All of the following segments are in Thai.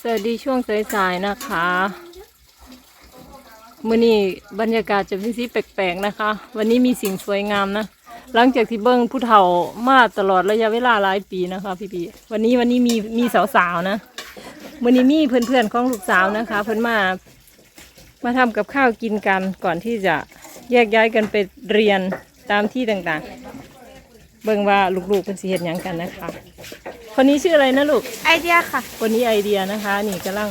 สวัสดีช่วงสายๆนะคะมื่อนี้บรรยากาศจะเป็นสีแปลกๆนะคะ วันนี้มีสิ่งสวยงามนะ หลังจากที่เบิ้งผู้เฒ่ามาตลอดระยะเวลาหลายปีนะคะ พี่ๆวันนี้วันนี้มีมีสาวๆนะมื่อนี้มีเพื่อนๆของลูกสาวนะคะ เพิ่อนมา มาทำกับข้าวกินกันก่อนที่จะแยกย้ายกันไปเรียนตามที่ต่างๆ เบิ่งว่าลูกๆเป็นสิเฮ็ดยังกันนะคะ คนนี้ชื่ออะไรนะลูก ไอเดียค่ะวันนี้ไอเดียนะคะ นี่กำลัง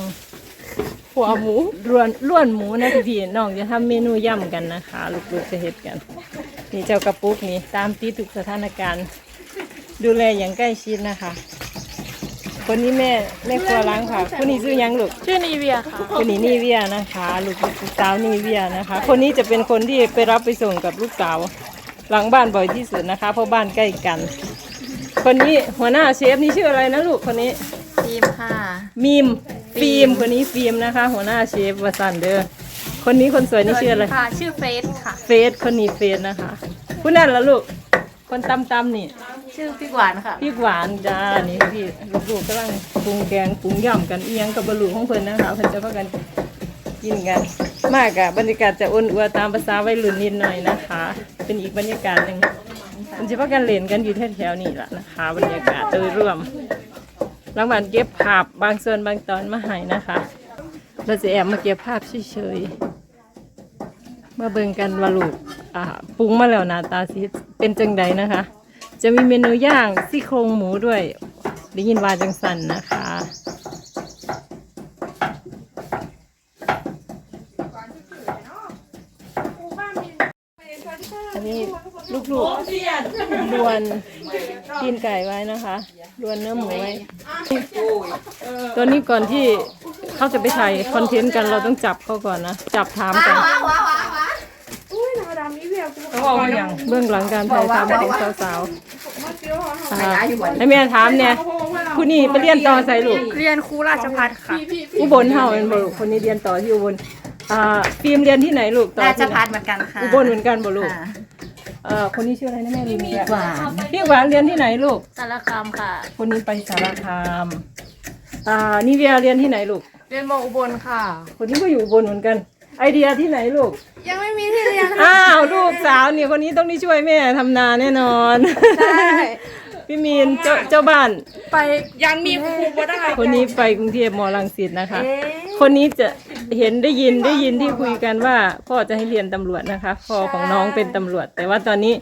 หัวหมูล้วนล้วนหมูนะพี่พี่ๆน้องจะทำเมนูย่ำกันนะคะ ลูกๆจะเฮ็ดกัน นี่เจ้ากระปุกนี่ตามติดทุกสถานการณ์ ดูแลอย่างใกล้ชิดนะคะ คนนี้แม่แม่ครัวล้างค่ะคนนี้ชื่อหยังลูก ชื่อนีเวียค่ะ คนนี้นี่เวียนะคะ ลูกลูกสาวนี่เวียนะคะ คนนี้จะเป็นคนที่ไปรับไปส่งกับลูกสาว หลังบ้านบ่อยที่สุดนะคะ เพราะบ้านใกล้กัน คนนี้หัวหน้าเชฟนี่ชื่ออะไรนะลูกคนนี้ทีมค่ะ มีมฟิล์มคนนี้ฟิล์มนะคะ หัวหน้าเชฟวสันเดอร์คนนี้คนสวยนี่ชื่ออะไรค่ะ ชื่อเฟสค่ะ เฟสคนนี้เฟสนะคะผู้นั่นละลูก คนตำตำๆนี่ ชื่อพี่หวานค่ะ พี่หวานจ้านี่พี่ลูกๆกำลังปรุงแกงปรุงย่ำกันเอียงกับบะหลู่ของเพิ่นนะคะเพิ่นจะพากันกินกัน มากอะบรรยากาศจะอ้นอัวตามภาษาวัยรุ่นนิดหน่อยนะคะ เป็นอีกบรรยากาศหนึ่ง มันจะพากันเล่นกันอยู่แถวๆนี่แหละนะคะ บรรยากาศโดยรวมรางวัลเก็บภาพบางส่วนบางตอนมาให้นะคะเราจะแอบมาเก็บภาพเฉยๆมาเบิ่งกันว่าลูกปรุงมาแล้วนาตาซิเป็นจังใดนะคะ จะมีเมนูย่างซี่โครงหมูด้วยได้ยินว่าจังสันนะคะ อันนี้ลูกๆลวนกินไก่ไว้นะคะลวนเนื้อหมูไว้ตัวนี้ก่อนที่เขาจะไปถ่ายคอนเทนต์กันเราต้องจับเขาก่อนนะ จับถามกันเบื้องหลังการถ่ายทำของสาวๆอ่าให้แม่ถามเนี่ยผู้นี้ไปเรียนต่อใส่ลูกเรียนครูราชพัฒค่ะอุบลเฮาเป็นบ่ลูกคนนี้เรียนต่อที่อุบล อ่าฟิล์มเรียนที่ไหนลูกต่อราชที่ไหนพัฒเหมือนกันค่ะอุบลเหมือนกันบ่ลูกค่ะเอ่อคนนี้ชื่ออะไรนะแม่ลืมแล้วหวานพี่หวานเรียนที่ไหนลูก สารคามค่ะ คนนี้ไปสารคามอ่านิเวียเรียนที่ไหนลูก เรียนมอุบลค่ะ คนนี้ก็อยู่อุบนเหมือนกัน ไอเดียที่ไหนลูก ยังไม่มีที่เรียนอ้าวลูกสาวเนี่ยคนนี้ต้องได้ช่วยแม่ทำนาแน่นอน ใช่ พี่มีนเจ้าเจ้าบ้าน ไปยังมีครูบ่ได้คนนี้ไปกรุงเทพมรังสิตนะคะ คนนี้จะเห็นได้ยินได้ยินที่คุยกันว่าพ่อจะให้เรียนตำรวจนะคะพ่อของน้องเป็นตำรวจ แต่ว่าตอนนี้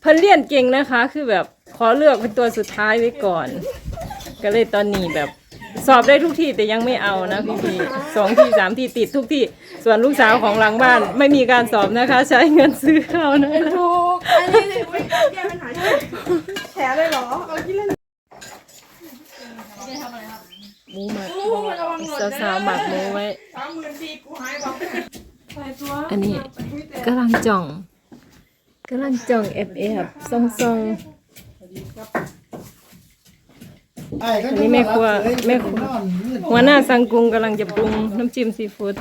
เพิ่นเรียนเก่งนะคะ คือแบบขอเลือกเป็นตัวสุดท้ายไว้ก่อน ก็เลยตอนนี้แบบสอบได้ทุกที่แต่ยังไม่เอานะพี่พีสองที่สามที่ติดทุกที่ส่วนลูกสาวของหลังบ้านไม่มีการสอบนะคะ ใช้เงินซื้อข้าวนะคะถูก อันนี้ไม่แก้ปัญหาแฉเลยเหรอเอาที่เล่นหมูหมักสาวๆหมักหมูไว้อันนี้กำลังจ่องกำลังจ่องแอบแอบๆส่องส่องๆอันนี้แม่ครัวแม่ครัวหัวหน้าสังกุงกำลังจะปรุงน้ำจิ้มซีฟู้ด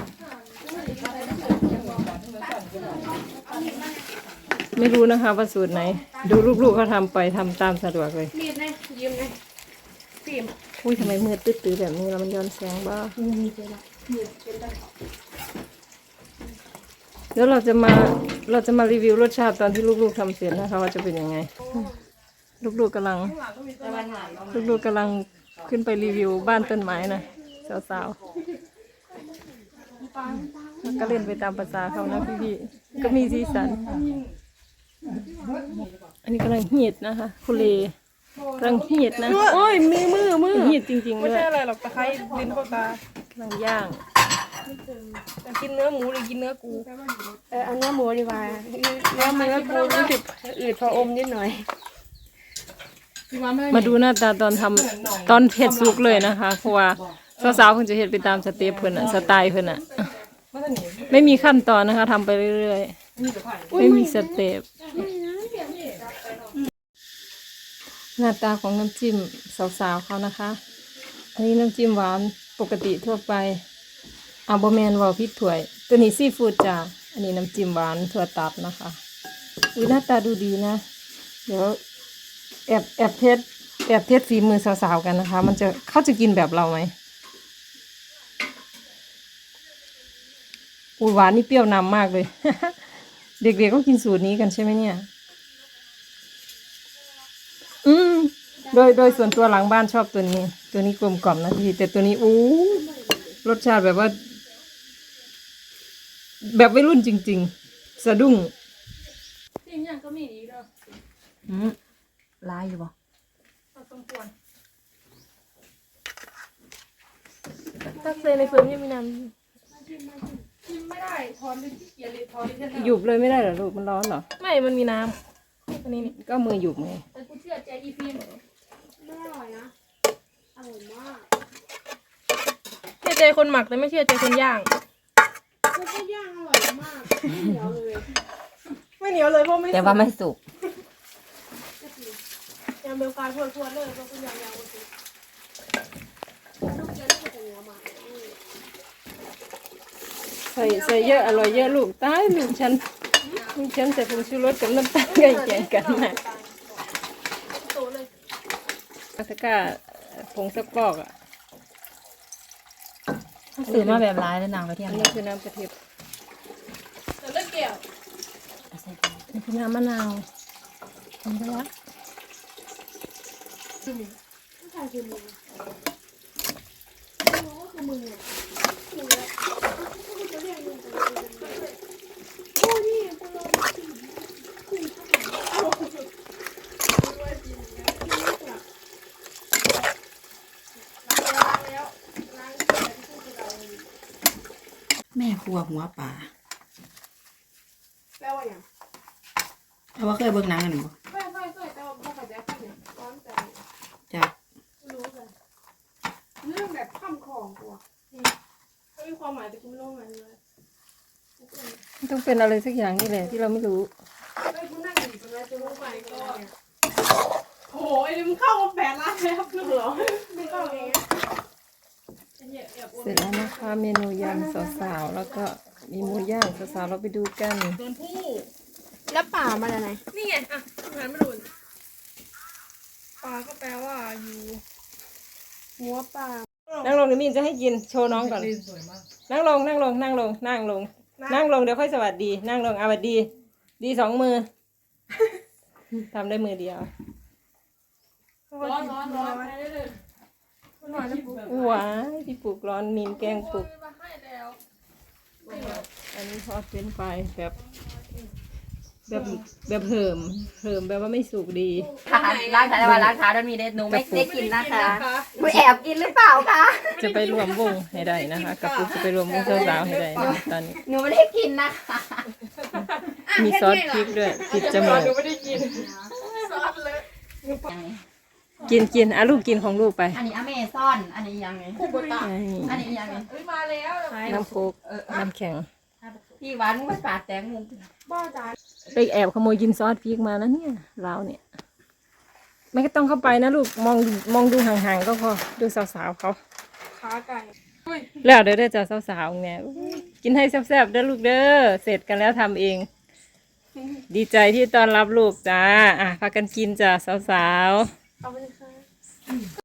ไม่รู้นะคะว่าสูตรไหน ดูลูกๆเขาทำไปทำตามสะดวกเลยมีดนะยืมนะฟิล์มอุ้ยทำไมมืดตื้อๆแบบนี้แล้วมันย้อนแสงบ้าแล้วเราจะมาเราจะมารีวิวรสชาติตอนที่ลูกๆทำเสร็จนะคะว่าจะเป็นยังไง ลูกๆกำลัง ลูกๆกำลังขึ้นไปรีวิวบ้านต้นไม้นะสาวๆแล้วก็เล่นไปตามภาษาเขานะพี่ๆก็มีสีสัน อันนี้กำลังเหียดนะคะคุเลกำลังเหียดนะโอ้ยมือมือมือเหียดจริงๆเลยไม่ใช่อะไรหรอกตะไคร้ลิ้นเข้าตากำลังย่างจะกินเนื้อหมูหรือกินเนื้อกูเออเอาเนื้อหมูดีกว่าเนื้อหมูแล้วกูรู้สึกอืดพออมนิดหน่อย มาดูหน้าตาตอนทำตอนเผ็ดสุกเลยนะคะเพราะว่าสาวๆเพิ่นจะเห็ดไปตามสเต็ปเพิ่นอะสไตล์เพิ่นอะไม่มีขั้นตอนนะคะทำไปเรื่อยๆ ไม่มีสเต็ปหน้าตาของน้ำจิ้มสาวๆเขานะคะ อันนี้น้ำจิ้มหวานปกติทั่วไปอาบแมนเวาพิษถ้วย ตัวนี้ซีฟู้ดจ้าอันนี้น้ำจิ้มหวานถั่วตัดนะคะอุ้ยหน้าตาดูดีนะ เดี๋ยวแอบแอบเพชรแบบเทสฝีมือสาวๆกันนะคะ มันจะเขาจะกินแบบเราไหมอุ้ยหวานนี่เปรี้ยวนำมากเลย เด็กๆก็กินสูตรนี้กันใช่ไหมเนี่ย อืม โดยโดยส่วนตัวหลังบ้านชอบตัวนี้ ตัวนี้กลมกล่อมนะพี่ แต่ตัวนี้อู้รสชาติแบบว่า แบบวัยรุ่นจริง ๆ สะดุ้งจริงอย่างก็มีดีเด้ออืมลายอยู่บ่เราสมควรตักเซในเฟิร์มยังมีน้ำ กินไม่ได้ทอนเป็นที่เกียร์เลยทอนเป็นที่หยุบเลยไม่ได้เหรอลูกมันร้อนเหรอไม่ มันมีน้ำอันนี้นี่ก็มือหยุบไงแต่กูเชื่อใจอีฟิล์มไม่อร่อยนะอร่อยมากเชื่อใจคนหมักแต่ไม่เชื่อใจคนย่าง แล้วก็ย่างอร่อยมากไม่เหนียวเลยไม่เหนียวเลยเพราะไม่แต่ว่าไม่สุก ยำเบลฟาทวดทวดเลยเพราะคุณยำยาวกว่าสิ ลูกเดียวนี่ก็จะเหนียวมาก ใส่ใส่เยอะอร่อยเยอะลูกตายลูกฉันลูกฉันใส่ผงชูรสกับน้ำตาลใกล้เคียงกันมากโตเลยอาตะกร้าผงซักฟอกอะซื้อมาแบบลายแล้วนางไปเที่ยอังนเลนี้ยคือน้ำกระเทียมแต่เลือกแก้วเอาใส่ไปนี่คือน้ำมะนาวทำไปแล้วผู้ชายคือมึงมึงก็คือมึงอะมึงอะมึงจะเรียกมึงแต่มึงเป็นมึงโอ้นี่มึงลองชิมชิมเข้าไปโอ้โหมึงว่าจริงนะมึงไม่กลับ แม่ ครัวหัวป่าแปลว่าอย่างแต่ว่าเคยเบิ่งหนังกันบ่ไม่ไม่ไม่แต่ว่าพ่อกับแจ๊คเนี่ยร้อนใจจ้ะรู้เลยเรื่องแบบข้ามของตัวไม่มีความหมายแต่กูไม่รู้หมายเลยมันต้องเป็นอะไรสักอย่างนี่แหละที่เราไม่รู้ ไม่คุณนั่งอยู่ตรงนั้นจะรู้ไหมก็โอ้โหไอ้นี่มึงเข้ามาแปดล้านแล้วนึกเหรอไม่ก็อย่างเงี้ยไอ้ เหี้ยแอบโอนเสร็จแล้วนะคะเมนูยำสาวๆแล้วก็มีหมูย่างสาวๆเราไปดูกัน โดนผู้แล้วป่ามาจากไหนนี่ไง อะหันมาดูปลาก็แปลว่าอยู่ หัวป่านั่งลงเดี๋ยวมีนจะให้กินโชว์น้องก่อน นั่งลงนั่งลงนั่งลงนั่งลง นั่งลงเดี๋ยวค่อยสวัสดี นั่งลงอาวัสดี ดีสองมือทำได้มือเดียวร้อนร้อนร้อน ไปได้เลยมันหวานนะปุ๊บว้ายพี่ปลูกร้อนมีนแกงปลูก มาให้แล้วอันนี้ทอดเป็นไฟแบบแบบแบบเหิมเหิมแบบว่าไม่สุกดี ค่ะร้านขายแต่ว่าร้านค้ามันมีได้หนูไม่ได้กินนะคะคุณแอบกินหรือเปล่าคะจะไปรวมวงให้ได้นะคะกับปุ๊กจะไปรวมวงสาวๆให้ได้นะตอนนี้หนูไม่ได้กินนะคะมีซอสพริกด้วยติดจมูกไม่ได้กินซอสเลย กินกินอะลูกกินของลูกไป อันนี้อเมซอน อันนี้ยังไงไอ้อันนี้ยังไงเอ้ยมาแล้วน้ำโคกน้ำแข็ง พี่หวานมึงไม่ปาดแตงมุมบ้าจานไปแอบขโมยกินซอสพริกมานะเนี่ยเราเนี่ย ไม่ก็ต้องเข้าไปนะลูกมองดูมองดูห่างๆก็พอดูสาวๆเขาขาไก่แล้วเด้อเด้อจ้าสาวๆเนี่ยอุ๊ยกินให้แซ่บๆเด้อลูกเด้อเสร็จกันแล้วทำเอง ดีใจที่ต้อนรับลูกจ้าอะพากันกินจ้าสาวๆ 他们说说。嗯